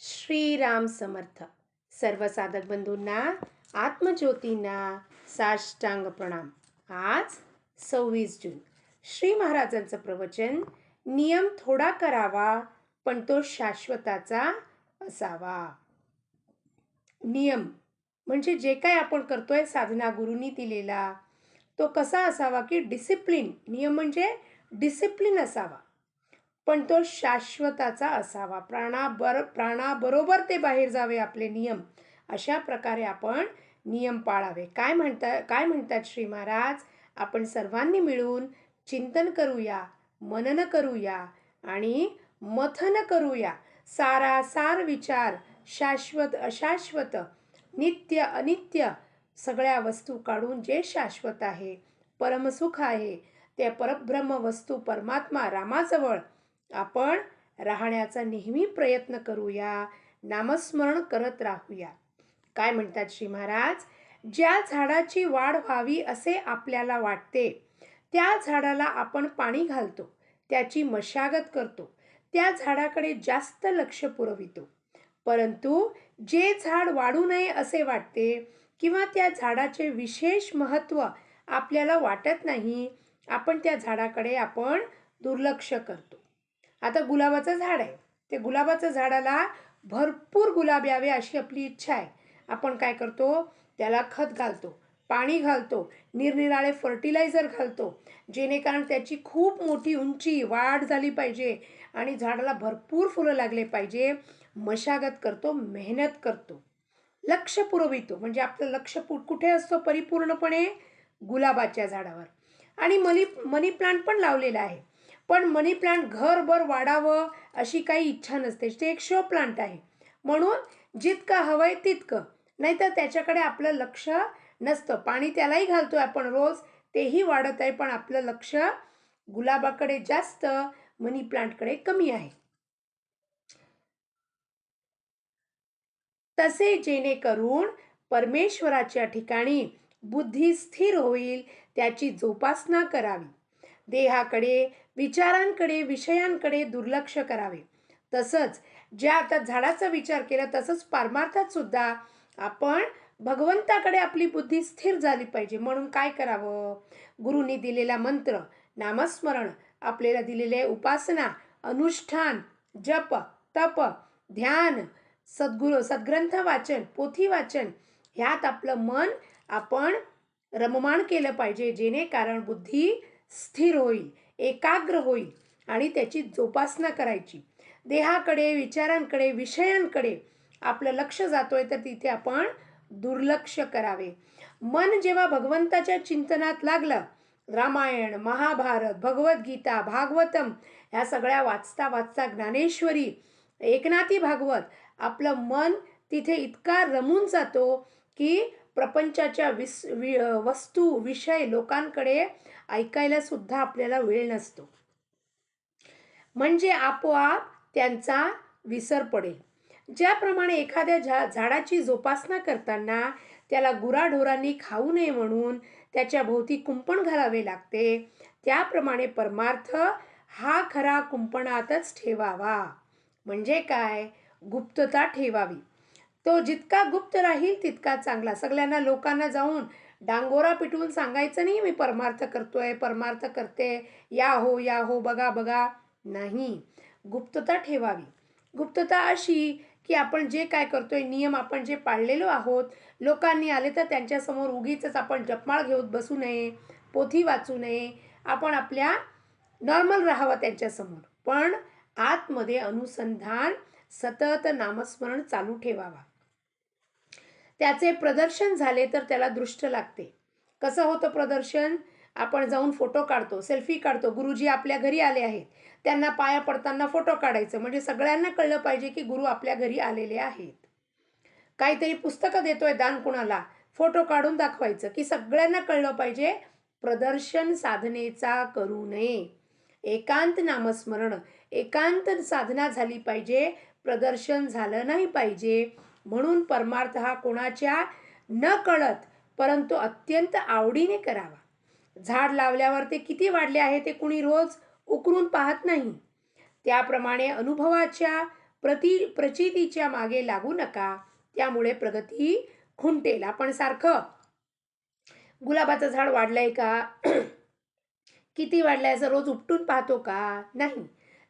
श्रीराम समर्थ. सर्व साधक बंधूंना आत्मज्योतींना साष्टांग प्रणाम. आज सव्वीस जून. श्री महाराजांचं प्रवचन नियम थोडा करावा पण तो शाश्वताचा असावा. नियम म्हणजे जे काय आपण करतोय साधना गुरुनी दिलेला तो कसा असावा की डिसिप्लिन नियम म्हणजे डिसिप्लिन असावा. पण तो शाश्वताचा असावा. प्राणाबर प्राणाबरोबर ते बाहेर जावे आपले नियम. अशा प्रकारे आपण नियम पाळावे. काय म्हणता काय म्हणतात श्री महाराज? आपण सर्वांनी मिळून चिंतन करूया मनन करूया आणि मथन करूया. सारा सार विचार शाश्वत अशाश्वत नित्य अनित्य सगळ्या वस्तू काढून जे शाश्वत आहे परमसुख आहे ते परब्रह्म वस्तू परमात्मा रामाजवळ आपण राहण्याचा नेहमी प्रयत्न करूया. नामस्मरण करत राहूया. काय म्हणतात श्री महाराज? ज्या झाडाची वाढ व्हावी असे आपल्याला वाटते त्या झाडाला आपण पाणी घालतो त्याची मशागत करतो त्या झाडाकडे जास्त लक्ष पुरवितो. परंतु जे झाड वाढू नये असे वाटते किंवा त्या झाडाचे विशेष महत्त्व आपल्याला वाटत नाही आपण त्या झाडाकडे आपण दुर्लक्ष करतो. आता गुलाबाचं झाड आहे. ते गुलाबाचं झाडाला भरपूर गुलाब यावे अशी आपली इच्छा आहे. आपण काय करतो? त्याला खत घालतो पाणी घालतो निरनिराळे फर्टिलायझर घालतो. जेणेकरून त्याची खूप मोठी उंची वाढ झाली पाहिजे आणि झाडाला भरपूर फुलं लागले पाहिजे. मशागत करतो मेहनत करतो. लक्ष पुरवितो. म्हणजे आपलं लक्ष कुठे असतो? परिपूर्णपणे गुलाबाच्या झाडावर. आणि मनी मनी प्लांट पण लावलेला आहे. पण मनी प्लांट घरभर वाढावं अशी काही इच्छा नसते. ते एक शो प्लांट आहे. म्हणून जितकं हवं आहे तितकं. नाहीतर त्याच्याकडे आपलं लक्ष नसतं. पाणी त्यालाही घालतोय आपण रोज. तेही वाढत आहे पण आपलं लक्ष गुलाबाकडे जास्त मनी प्लांटकडे कमी आहे. तसे जेणेकरून परमेश्वराच्या ठिकाणी बुद्धी स्थिर होईल त्याची जोपासना करावी. देहाकडे विचारांकडे विषयांकडे दुर्लक्ष करावे. तसंच ज्या आता झाडाचा विचार केला तसंच पारमार्थात सुद्धा आपण भगवंताकडे आपली बुद्धी स्थिर झाली पाहिजे. म्हणून काय करावं? गुरुनी दिलेला मंत्र नामस्मरण आपल्याला दिलेले उपासना अनुष्ठान जप तप ध्यान सद्गुरु सद्ग्रंथ वाचन पोथी वाचन ह्यात आपलं मन आपण रममाण केलं पाहिजे. जेणेकारण बुद्धी स्थिर होईल एकाग्र होईल आणि त्याची जोपासना करायची. देहाकडे विचारांकडे विषयांकडे आपलं लक्ष जातोय तर तिथे आपण दुर्लक्ष करावे. मन जेव्हा भगवंताच्या चिंतनात लागलं रामायण महाभारत भगवद्गीता भागवतम ह्या सगळ्या वाचता वाचता ज्ञानेश्वरी एकनाथी भागवत आपलं मन तिथे इतका रमून जातो की प्रपंचाच्या विस वि वस्तू विषय लोकांकडे ऐकायला सुद्धा आपल्याला वेळ नसतो. म्हणजे आपोआप त्यांचा विसर पडेल. ज्याप्रमाणे एखाद्या झा झाडाची जोपासना करताना त्याला गुराढोरांनी खाऊ नये म्हणून त्याच्या भोवती कुंपण घालावे लागते त्याप्रमाणे परमार्थ हा खरा कुंपणातच ठेवावा. म्हणजे काय? गुप्तता ठेवावी. तो जितका गुप्त राहील तितका चांगला. सगळ्यांना लोकांना जाऊन डांगोरा पिटवून सांगायचं नाही मी परमार्थ करतोय परमार्थ करते. या हो या हो बघा बघा. नाही. गुप्तता ठेवावी. गुप्तता अशी की आपण जे काय करतोय नियम आपण जे पाळलेलो आहोत लोकांनी आले तर त्यांच्यासमोर उगीच आपण जपमाळ घेऊन बसू नये पोथी वाचू नये. आपण आपल्या नॉर्मल राहावं त्यांच्यासमोर. पण आतमध्ये अनुसंधान सतत नामस्मरण चालू ठेवावा. त्याचे प्रदर्शन झाले तर त्याला दृष्ट लागते. कसं होतं प्रदर्शन? आपण जाऊन फोटो काढतो सेल्फी काढतो. गुरुजी आपल्या घरी आले आहेत. त्यांना पाया पडताना फोटो काढायचं. म्हणजे सगळ्यांना कळलं पाहिजे की गुरु आपल्या घरी आलेले आहेत. काहीतरी पुस्तकं देतोय दान कुणाला? फोटो काढून दाखवायचं की सगळ्यांना कळलं पाहिजे प्रदर्शन साधनेचा करू नये. एकांत नामस्मरण. एकांत साधना झाली पाहिजे प्रदर्शन झालं नाही पाहिजे. म्हणून परमार्थ हा कोणाच्या न कळत परंतु अत्यंत आवडीने करावा. झाड लावल्यावर ते किती वाढले आहे ते कुणी रोज उकरून पाहत नाही. त्याप्रमाणे अनुभवाच्या प्रति प्रचितीच्या मागे लागू नका. त्यामुळे प्रगती खुंटेल आपण सारखं. गुलाबाचं झाड वाढलंय का? किती वाढलंय असं रोज उपटून पाहतो का? नाही.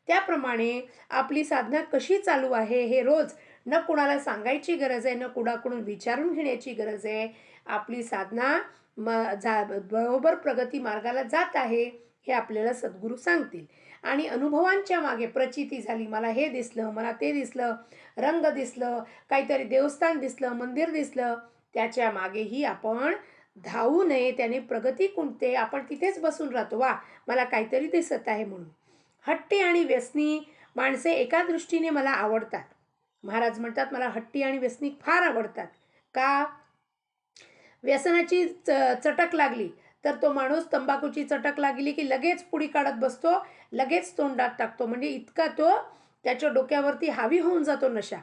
त्याप्रमाणे आपली साधना कशी चालू आहे हे रोज न कुणाला सांगायची गरज आहे न कुणाकडून विचारून घेण्याची गरज आहे. आपली साधना म जा बरोबर प्रगती मार्गाला जात आहे हे आपल्याला सद्गुरू सांगतील. आणि अनुभवांच्या मागे प्रचिती झाली. मला हे दिसलं मला ते दिसलं रंग दिसलं काहीतरी देवस्थान दिसलं मंदिर दिसलं त्याच्या मागेही आपण धावू नये. त्याने प्रगती कुंठते आपण तिथेच बसून राहतो. वा मला काहीतरी दिसत आहे म्हणून. हट्टी आणि व्यसनी माणसे एका दृष्टीने मला आवडतात. महाराज म्हणतात मला हट्टी आणि व्यसनी फार आवडतात. का? व्यसनाची च चटक लागली तर तो माणूस तंबाखूची चटक लागली की लगेच पुडी काढत बसतो लगेच तोंडात टाकतो. म्हणजे इतका तो त्याच्या डोक्यावरती हावी होऊन जातो नशा.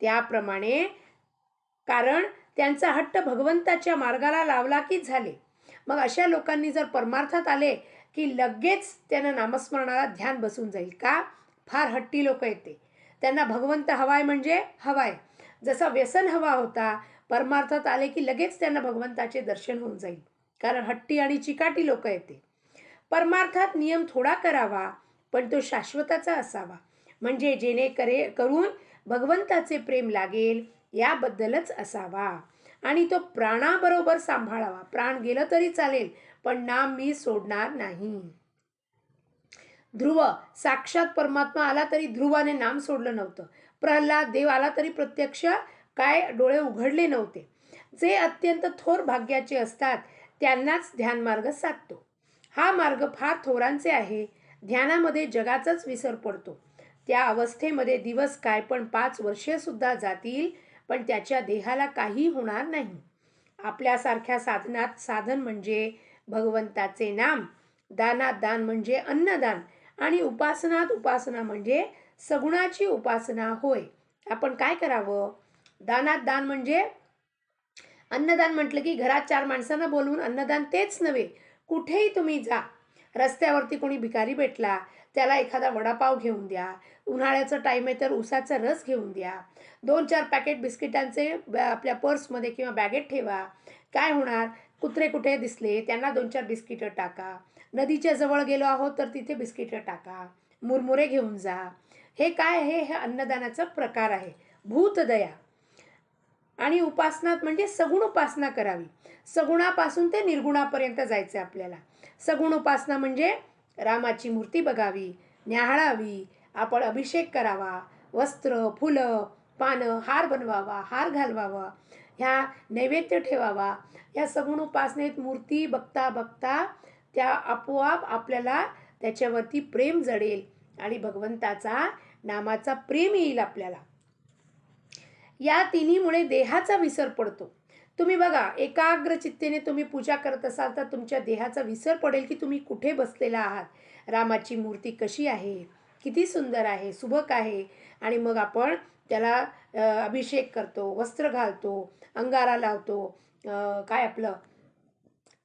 त्याप्रमाणे कारण त्यांचा हट्ट भगवंताच्या मार्गाला लावला की झाले. मग अशा लोकांनी जर परमार्थात आले की लगेच त्यांना नामस्मरणाला ध्यान बसून जाईल का? फार हट्टी लोक येते. त्यांना भगवंत हवाय म्हणजे हवाय. जसा व्यसन हवा होता परमार्थात आले की लगेच त्यांना भगवंताचे दर्शन होऊन जाईल. कारण हट्टी आणि चिकाटी लोक येते. परमार्थात नियम थोडा करावा पण तो शाश्वताचा असावा. म्हणजे जेणे करे करून भगवंताचे प्रेम लागेल याबद्दलच असावा. आणि तो प्राणाबरोबर सांभाळावा. प्राण गेलं तरी चालेल पण नाम मी सोडणार नाही. ध्रुव. साक्षात परमात्मा आला तरी ध्रुवाने नाम सोडलं नव्हतं. प्रल्हाद देव आला तरी प्रत्यक्ष काय डोळे उघडले नव्हते. जे अत्यंत थोर भाग्याचे असतात त्यांनाच ध्यानमार्ग साधतो. हा मार्ग फार थोरांचे आहे. ध्यानामध्ये जगाचाच विसर पडतो. त्या अवस्थेमध्ये दिवस काय पण पाच वर्षे सुद्धा जातील पण त्याच्या देहाला काही होणार नाही. आपल्यासारख्या साधनात साधन म्हणजे भगवंताचे नाम दानात दान म्हणजे अन्नदान आणि उपासनात उपासना म्हणजे सगुणाची उपासना होय. आपण काय करावं? दानात दान म्हणजे अन्नदान म्हटलं की घरात चार माणसांना बोलवून अन्नदान तेच नव्हे कुठेही तुम्ही जा. रस्त्यावरती कोणी भिकारी भेटला त्याला एखादा वडापाव घेऊन द्या उन्हाळ्याचं टाईम आहे तर उसाचा रस घेऊन द्या. दोन चार पॅकेट बिस्किटांचे आपल्या पर्समध्ये किंवा बॅगेत ठेवा. काय होणार? कुत्रे कुठे दिसले त्यांना दोन चार बिस्किटं टाका. नदीच्या जवळ गेलो आहोत तर तिथे बिस्किटं टाका मुरमुरे घेऊन जा. हे काय आहे? हे अन्नदानाचा प्रकार आहे. भूतदया आणि उपासनात म्हणजे सगुण उपासना करावी. सगुणापासून ते निर्गुणापर्यंत जायचं आपल्याला. सगुण उपासना म्हणजे रामाची मूर्ती बघावी न्याहाळावी आपण अभिषेक करावा वस्त्र फुलं पानं हार बनवावा हार घालवावा ह्या नैवेद्य ठेवावा. या सगुण उपासनेत मूर्ती बघता बघता त्या आपोआप आपल्याला त्याच्यावरती प्रेम जडेल आणि भगवंताचा नामाचा प्रेम येईल आपल्याला. या तिन्हीमुळे देहाचा विसर पडतो. तुम्ही बघा एकाग्र चित्तेने तुम्ही पूजा करत असाल तर तुमच्या देहाचा विसर पडेल की तुम्ही कुठे बसलेला आहात? रामाची मूर्ती कशी आहे? किती सुंदर आहे? सुबक आहे. आणि मग आपण त्याला अभिषेक करतो वस्त्र घालतो अंगारा लावतो काय आपलं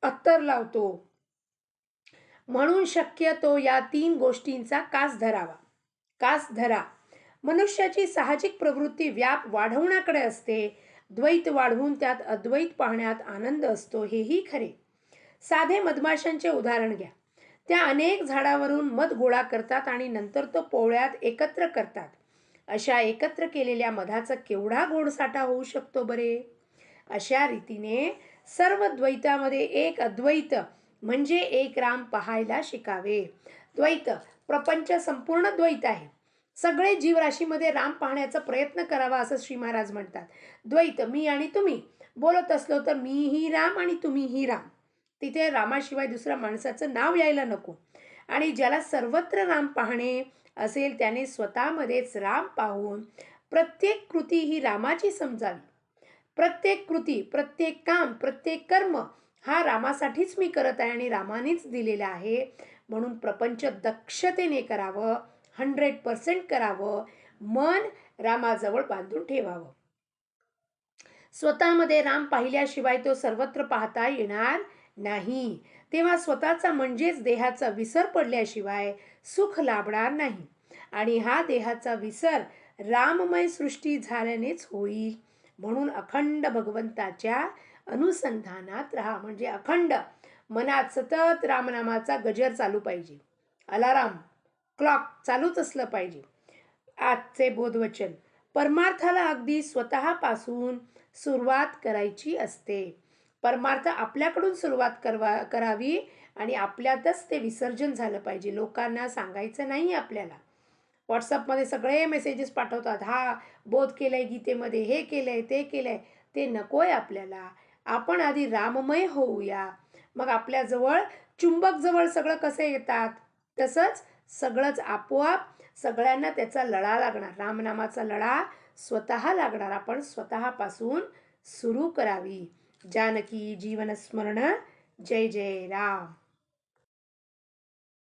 अत्तर लावतो म्हणून शक्यतो या तीन गोष्टींचा कास धरावा. कास धरा. मनुष्याची साहजिक प्रवृत्ती व्याप वाढवण्याकडे असते. द्वैत वाढवून त्यात अद्वैत पाहण्यात आनंद असतो हेही खरे. साधे मधमाशांचे उदाहरण घ्या. त्या अनेक झाडावरून मध गोळा करतात आणि नंतर तो पोळ्यात एकत्र करतात. अशा एकत्र केलेल्या मधाचा केवढा गोडसाठा होऊ शकतो बरे? अशा रीतीने सर्व द्वैतामध्ये एक अद्वैत म्हणजे एक राम पाहायला शिकावे. द्वैत प्रपंच संपूर्ण द्वैत आहे. सगळे जीवराशीमध्ये राम पाहण्याचा प्रयत्न करावा असं श्री महाराज म्हणतात. द्वैत मी आणि तुम्ही. बोलत असलो तर मीही राम आणि तुम्हीही राम. तिथे रामाशिवाय दुसऱ्या माणसाचं नाव यायला नको. आणि ज्याला सर्वत्र राम पाहणे असेल त्याने स्वतःमध्येच राम पाहून प्रत्येक कृती ही रामाची समजावी. प्रत्येक कृती प्रत्येक काम प्रत्येक कर्म हा रामासाठीच मी करत आहे आणि रामानेच दिलेला आहे. म्हणून प्रपंच दक्षतेने करावं हंड्रेड पर्सेंट करावं मन रामाजवळ बांधून ठेवावं. स्वतःमध्ये राम पाहिल्याशिवाय तो सर्वत्र पाहता येणार नाही. तेव्हा स्वतःचा म्हणजेच देहाचा विसर पडल्याशिवाय सुख लाभणार नाही. आणि हा देहाचा विसर राममय सृष्टी झाल्यानेच होईल. म्हणून अखंड भगवंताच्या अनुसंधानात राहा. म्हणजे अखंड मनात सतत रामनामाचा गजर चालू पाहिजे. अलाराम क्लॉक चालूच असलं पाहिजे. आजचे बोधवचन. परमार्थाला अगदी स्वतःपासून सुरुवात करायची असते. परमार्थ आपल्याकडून सुरुवात करवा करावी आणि आपल्यातच ते विसर्जन झालं पाहिजे. लोकांना सांगायचं नाही आपल्याला. व्हॉट्सअपमध्ये सगळे मेसेजेस पाठवतात. हा बोध केलं आहे गीतेमध्ये हे केलं आहे ते केलं आहे ते नको आहे आपल्याला. आपण आधी राममय होऊया. मग आपल्याजवळ चुंबकजवळ सगळं कसे येतात? तसंच सगळंच आपोआप सगळ्यांना त्याचा लळा लागणार. रामनामाचा लळा स्वतः लागणार. आपण स्वतःपासून सुरू करावी. जानकी जीवनस्मरण. जय जय राम.